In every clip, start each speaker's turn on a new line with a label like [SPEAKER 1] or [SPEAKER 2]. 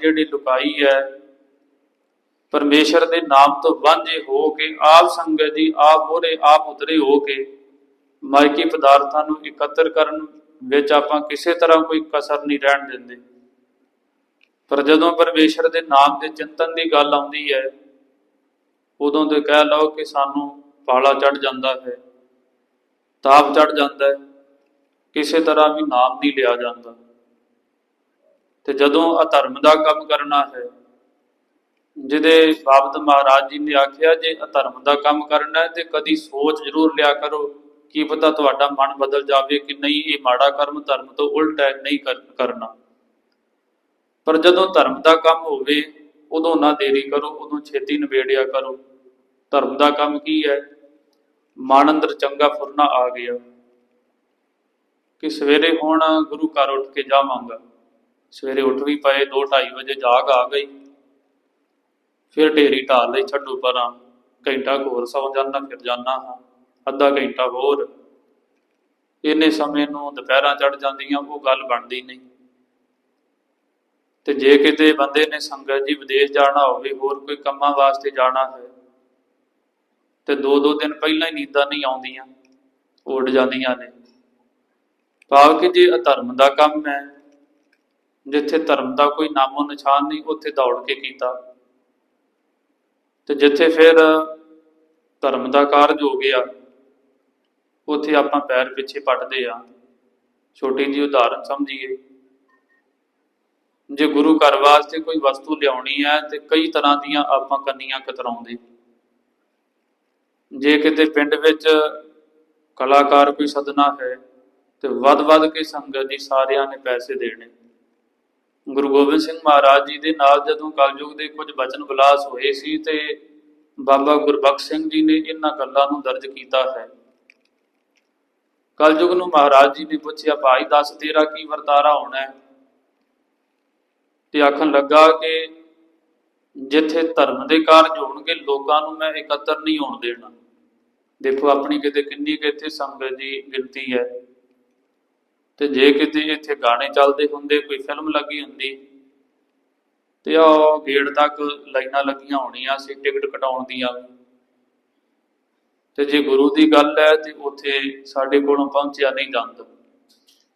[SPEAKER 1] ਜਿਹੜੀ ਲੁਕਾਈ ਹੈ, ਪਰਮੇਸ਼ਰ ਦੇ ਨਾਮ ਤੋਂ ਵਾਂਝੇ ਹੋ ਕੇ, ਆਪ ਸੰਗਤ ਜੀ, ਆਪ ਮੋਰੇ ਆਪ ਉਤਰੇ ਹੋ ਕੇ ਮਾਇਕੀ ਪਦਾਰਥਾਂ ਨੂੰ ਇਕੱਤਰ ਕਰਨ ਵਿੱਚ ਆਪਾਂ ਕਿਸੇ ਤਰ੍ਹਾਂ ਕੋਈ ਕਸਰ ਨਹੀਂ ਰਹਿਣ ਦਿੰਦੇ। ਪਰ ਜਦੋਂ ਪਰਮੇਸ਼ਰ ਦੇ ਨਾਮ ਦੇ ਚਿੰਤਨ ਦੀ ਗੱਲ ਆਉਂਦੀ ਹੈ, ਉਦੋਂ ਤੇ ਕਹਿ ਲਓ ਕਿ ਸਾਨੂੰ ਪਾਲਾ ਚੜ ਜਾਂਦਾ ਹੈ, ਤਾਪ ਚੜ ਜਾਂਦਾ ਹੈ, ਕਿਸੇ ਤਰ੍ਹਾਂ ਵੀ ਨਾਮ ਨਹੀਂ ਲਿਆ ਜਾਂਦਾ। ਤੇ ਜਦੋਂ ਅਧਰਮ ਦਾ ਕੰਮ ਕਰਨਾ ਹੈ, ਜਿਹਦੇ ਬਾਬਤ ਮਹਾਰਾਜ ਜੀ ਨੇ ਆਖਿਆ, ਜੇ ਅਧਰਮ ਦਾ ਕੰਮ ਕਰਨਾ ਹੈ, ਤੇ ਕਦੀ ਸੋਚ ਜ਼ਰੂਰ ਲਿਆ ਕਰੋ ਕੀ ਪਤਾ ਤੁਹਾਡਾ ਮਨ ਬਦਲ ਜਾਵੇ ਕਿ ਨਹੀਂ, ਇਹ ਮਾੜਾ ਕਰਮ ਧਰਮ ਤੋਂ ਉਲਟ ਹੈ, ਨਹੀਂ ਕਰ- ਕਰਨਾ। ਪਰ ਜਦੋਂ ਧਰਮ ਦਾ ਕੰਮ ਹੋਵੇ, ਉਦੋਂ ਨਾ ਦੇਰੀ ਕਰੋ, ਉਦੋਂ ਛੇਤੀ ਨਿਬੇੜਿਆ ਕਰੋ। ਧਰਮ ਦਾ ਕੰਮ ਕੀ ਹੈ? ਮਨ ਅੰਦਰ ਚੰਗਾ ਫੁਰਨਾ ਆ ਗਿਆ ਕਿ ਸਵੇਰੇ ਹੁਣ ਗੁਰੂ ਘਰ ਉੱਠ ਕੇ ਜਾਵਾਂਗਾ। ਸਵੇਰੇ ਉੱਠ ਵੀ ਪਏ 2:30 ਵਜੇ ਜਾਗ ਆ ਗਈ। ਫਿਰ ਢੇਰੀ ਢਾਲ ਲਈ ਛੱਡੂ ਪਰਾਂ। ਘੰਟਾ ਕੁ ਹੋਰ ਸੌ ਜਾਂਦਾ, ਫਿਰ ਜਾਣਾ ਹਾਂ। ਅੱਧਾ ਘੰਟਾ ਹੋਰ। ਇੰਨੇ ਸਮੇਂ ਨੂੰ ਦੁਪਹਿਰਾਂ ਚੜ ਜਾਂਦੀਆਂ, ਉਹ ਗੱਲ ਬਣਦੀ ਨਹੀਂ। ਤੇ ਜੇ ਕਿਤੇ ਬੰਦੇ ਨੇ ਸੰਗਤ ਜੀ ਵਿਦੇਸ਼ ਜਾਣਾ ਹੋਵੇ, ਹੋਰ ਕੋਈ ਕੰਮਾਂ ਵਾਸਤੇ ਜਾਣਾ ਹੈ, ਤੇ ਦੋ ਦੋ ਦਿਨ ਪਹਿਲਾਂ ਹੀ ਨੀਂਦਾਂ ਨਹੀਂ ਆਉਂਦੀਆਂ, ਉੱਡ ਜਾਂਦੀਆਂ ਨੇ। ਭਾਵ ਕਿ ਜੇ ਅਧਰਮ ਦਾ ਕੰਮ ਹੈ ਜਿੱਥੇ ਧਰਮ ਦਾ ਕੋਈ ਨਾਮੋ ਨਿਸ਼ਾਨ ਨਹੀਂ, ਉੱਥੇ ਦੌੜ ਕੇ ਕੀਤਾ। ਤੇ ਜਿੱਥੇ ਫਿਰ ਧਰਮ ਦਾ ਕਾਰਜ ਹੋ ਗਿਆ, ਉੱਥੇ ਆਪਾਂ ਪੈਰ ਪਿੱਛੇ ਪੱਟਦੇ ਆ ਛੋਟੀ ਜਿਹੀ ਉਦਾਹਰਨ ਸਮਝੀਏ। ਜੇ ਗੁਰੂ ਘਰ ਵਾਸਤੇ ਕੋਈ ਵਸਤੂ ਲਿਆਉਣੀ ਹੈ, ਤੇ ਕਈ ਤਰ੍ਹਾਂ ਦੀਆਂ ਆਪਾਂ ਕੰਨੀਆਂ ਕਤਰਾਉਂਦੇ। ਜੇ ਕਿਤੇ ਪਿੰਡ ਵਿੱਚ ਕਲਾਕਾਰ ਕੋਈ ਸਦਨਾ ਹੈ, ਤੇ ਵੱਧ-ਵੱਧ ਕੇ ਸੰਗਤ ਜੀ ਸਾਰਿਆਂ ਨੇ ਪੈਸੇ ਦੇਣੇ। ਗੁਰੂ ਗੋਬਿੰਦ ਸਿੰਘ ਮਹਾਰਾਜ ਜੀ ਦੇ ਨਾਲ ਜਦੋਂ ਕਲਯੁਗ ਦੇ ਕੁਝ ਬਚਨ ਵਿਲਾਸ ਹੋਏ ਸੀ ਤੇ ਬਾਬਾ ਗੁਰਬਖਸ਼ ਸਿੰਘ ਜੀ ਨੇ ਇਹਨਾਂ ਗੱਲਾਂ ਨੂੰ ਦਰਜ ਕੀਤਾ ਹੈ। ਕਲਯੁਗ ਨੂੰ ਮਹਾਰਾਜ ਜੀ ਨੇ ਪੁੱਛਿਆ, ਭਾਈ, ਦੱਸ ਤੇਰਾ ਕੀ ਵਰਤਾਰਾ ਹੋਣਾ ਹੈ? ਤੇ ਆਖਣ ਲੱਗਾ ਕਿ ਜਿੱਥੇ ਧਰਮ ਦੇ ਕਾਰਜ ਹੋਣਗੇ, ਲੋਕਾਂ ਨੂੰ ਮੈਂ ਇਕੱਤਰ ਨਹੀਂ ਹੋਣ ਦੇਣਾ। ਦੇਖੋ, ਆਪਣੀ ਕਿਤੇ ਕਿੰਨੀ ਕਿ ਇੱਥੇ ਸੰਗਤ ਦੀ ਗਿਣਤੀ ਹੈ। ਤੇ ਜੇ ਕਿਤੇ ਇੱਥੇ ਗਾਣੇ ਚੱਲਦੇ ਹੁੰਦੇ, ਕੋਈ ਫਿਲਮ ਲੱਗੀ ਹੁੰਦੀ, ਤੇ ਉਹ ਗੇੜ ਤੱਕ ਲਾਈਨਾਂ ਲੱਗੀਆਂ ਹੋਣੀਆਂ ਸੀ, ਟਿਕਟ ਕਟਾਉਣ ਦੀਆਂ ਤੇ ਜੇ ਗੁਰੂ ਦੀ ਗੱਲ ਹੈ, ਤੇ ਉੱਥੇ ਸਾਡੇ ਕੋਲੋਂ ਪਹੁੰਚਿਆ ਨਹੀਂ ਜਾਂਦਾ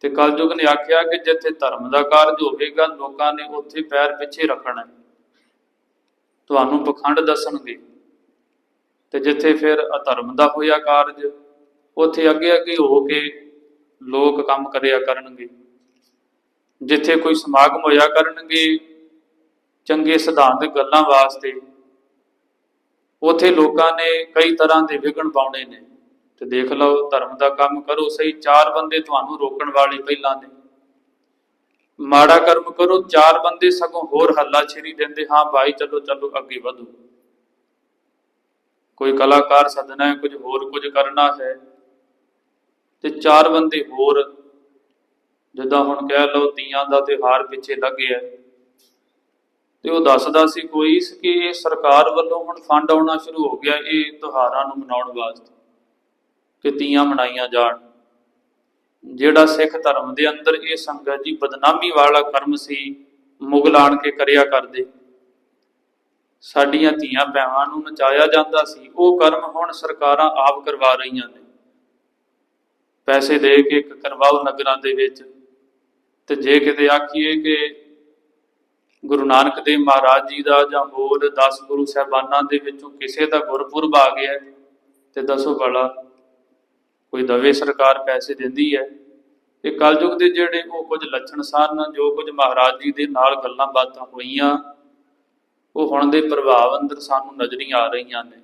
[SPEAKER 1] ਤੇ ਕਲਯੁਗ ਨੇ ਆਖਿਆ ਕਿ ਜਿੱਥੇ ਧਰਮ ਦਾ ਕਾਰਜ ਹੋਵੇਗਾ, ਲੋਕਾਂ ਨੇ ਉੱਥੇ ਪੈਰ ਪਿੱਛੇ ਰੱਖਣਾ ਤੁਹਾਨੂੰ ਪਖੰਡ ਦੱਸਣਗੇ। ਤੇ ਜਿੱਥੇ ਫਿਰ ਅਧਰਮ ਦਾ ਹੋਇਆ ਕਾਰਜ, ਉੱਥੇ ਅੱਗੇ ਅੱਗੇ ਹੋ ਕੇ ਲੋਕ ਕੰਮ ਕਰਿਆ ਕਰਨਗੇ। ਜਿੱਥੇ ਕੋਈ ਸਮਾਗਮ ਹੋਇਆ ਕਰਨਗੇ, ਚੰਗੇ ਸਿਧਾਂਤ ਗੱਲਾਂ ਵਾਸਤੇ, ਉਥੇ ਲੋਕਾਂ ਨੇ ਕਈ ਤਰ੍ਹਾਂ ਦੇ ਵਿਗਣ ਪਾਉਣੇ ਨੇ। ਤੇ ਦੇਖ ਲਓ, ਧਰਮ ਦਾ ਕੰਮ ਕਰੋ, ਸਹੀ ਚਾਰ ਬੰਦੇ ਤੁਹਾਨੂੰ ਰੋਕਣ ਵਾਲੇ ਪਹਿਲਾਂ ਨੇ। ਮਾੜਾ ਕਰਮ ਕਰੋ, ਚਾਰ ਬੰਦੇ ਸਗੋਂ ਹੋਰ ਹੱਲਾ ਛੇਰੀ ਦਿੰਦੇ, ਹਾਂ ਭਾਈ, ਚਲੋ ਚਲੋ, ਅੱਗੇ ਵਧੋ। ਕੋਈ ਕਲਾਕਾਰ ਸੱਦਣਾ ਹੈ, ਕੁਝ ਹੋਰ ਕੁਝ ਕਰਨਾ ਹੈ। ਤੇ ਚਾਰ ਬੰਦੇ ਹੋਰ, ਜਿੱਦਾਂ ਹੁਣ ਕਹਿ ਲਓ ਤੀਆਂ ਦਾ ਤਿਉਹਾਰ ਪਿੱਛੇ ਲੱਗਿਆ ਤੇ ਉਹ ਦੱਸਦਾ ਸੀ ਕੋਈ ਕਿ ਇਹ ਸਰਕਾਰ ਵੱਲੋਂ ਹੁਣ ਫੰਡ ਆਉਣਾ ਸ਼ੁਰੂ ਹੋ ਗਿਆ ਇਹ ਤਿਉਹਾਰਾਂ ਨੂੰ ਮਨਾਉਣ ਵਾਸਤੇ, ਕਿ ਤੀਆਂ ਮਨਾਈਆਂ ਜਾਣ। ਜਿਹੜਾ ਸਿੱਖ ਧਰਮ ਦੇ ਅੰਦਰ ਇਹ ਸੰਗਤ ਜੀ ਬਦਨਾਮੀ ਵਾਲਾ ਕਰਮ ਸੀ, ਮੁਗਲ ਆਣ ਕੇ ਕਰਿਆ ਕਰਦੇ। ਸਾਡੀਆਂ ਧੀਆਂ ਭੈਣਾਂ ਨੂੰ ਨਚਾਇਆ ਜਾਂਦਾ ਸੀ, ਉਹ ਕਰਮ ਹੁਣ ਸਰਕਾਰਾਂ ਆਪ ਕਰਵਾ ਰਹੀਆਂ ਨੇ। ਪੈਸੇ ਦੇ ਕੇ ਇੱਕ ਕਰਵਾਓ ਨਗਰਾਂ ਦੇ ਵਿੱਚ। ਤੇ ਜੇ ਕਿਤੇ ਆਖੀਏ ਕਿ ਗੁਰੂ ਨਾਨਕ ਦੇਵ ਮਹਾਰਾਜ ਜੀ ਦਾ ਜਾਂ ਹੋਰ 10 ਗੁਰੂ ਸਾਹਿਬਾਨਾਂ ਦੇ ਵਿੱਚੋਂ ਕਿਸੇ ਦਾ ਗੁਰਪੁਰਬ ਆ ਗਿਆ ਹੈ, ਤੇ ਦੱਸੋ ਭਲਾ ਕੋਈ ਦਵੇ ਸਰਕਾਰ ਪੈਸੇ ਦਿੰਦੀ ਹੈ? ਇਹ ਕਲਯੁਗ ਦੇ ਜਿਹੜੇ ਉਹ ਕੁਝ ਲੱਛਣ ਸਨ ਜੋ ਕੁਝ ਮਹਾਰਾਜ ਜੀ ਦੇ ਨਾਲ ਗੱਲਾਂ ਬਾਤਾਂ ਹੋਈਆਂ ਉਹ ਹੁਣ ਦੇ ਪ੍ਰਭਾਵ ਅੰਦਰ ਸਾਨੂੰ ਨਜ਼ਰੀਆਂ ਆ ਰਹੀਆਂ ਨੇ।